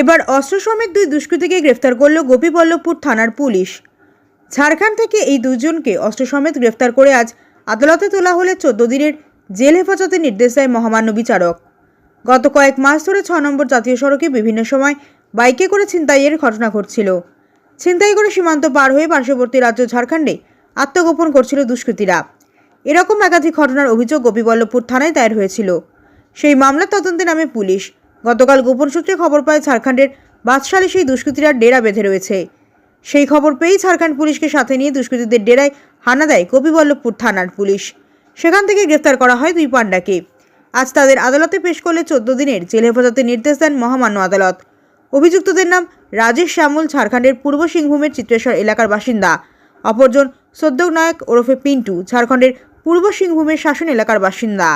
এবার অস্ত্র সমেত দুই দুষ্কৃতীকে গ্রেফতার করল গোপীবল্লভপুর থানার পুলিশ। ঝাড়খণ্ড থেকে এই দুজনকে অস্ত্র সমেত গ্রেফতার করে আজ আদালতে তোলা হলে চোদ্দ দিনের জেল হেফাজতের নির্দেশ দেয় মহামান্য বিচারক। গত কয়েক মাস ধরে ছ নম্বর জাতীয় সড়কে বিভিন্ন সময় বাইকে করে ছিনতাইয়ের ঘটনা ঘটছিল। ছিনতাই করে সীমান্ত পার হয়ে পার্শ্ববর্তী রাজ্য ঝাড়খণ্ডে আত্মগোপন করছিল দুষ্কৃতীরা। এরকম একাধিক ঘটনার অভিযোগ গোপীবল্লভপুর থানায় দায়ের হয়েছিল। সেই মামলার তদন্তে নামে পুলিশ। গতকাল গোপন সূত্রে খবর পায় ঝাড়খণ্ডের বাদশালে সেই দুষ্কৃতীরা ডেরা বেঁধে রয়েছে। সেই খবর পেয়েই ঝাড়খণ্ড পুলিশকে সাথে নিয়ে দুষ্কৃতীদের ডেরায় হানা দেয় গোপীবল্লভপুর থানার পুলিশ। সেখান থেকে গ্রেফতার করা হয় দুই পাণ্ডাকে। আজ তাদের আদালতে পেশ করলে চোদ্দ দিনের জেল হেফাজতের নির্দেশ দেন মহামান্য আদালত। অভিযুক্তদের নাম রাজেশ শ্যামল, ঝাড়খণ্ডের পূর্ব সিংভূমের চিত্রেশ্বর এলাকার বাসিন্দা। অপরজন সদ্যোগ নায়ক ওরফে পিন্টু, ঝাড়খণ্ডের পূর্ব সিংভূমের শাসন এলাকার বাসিন্দা।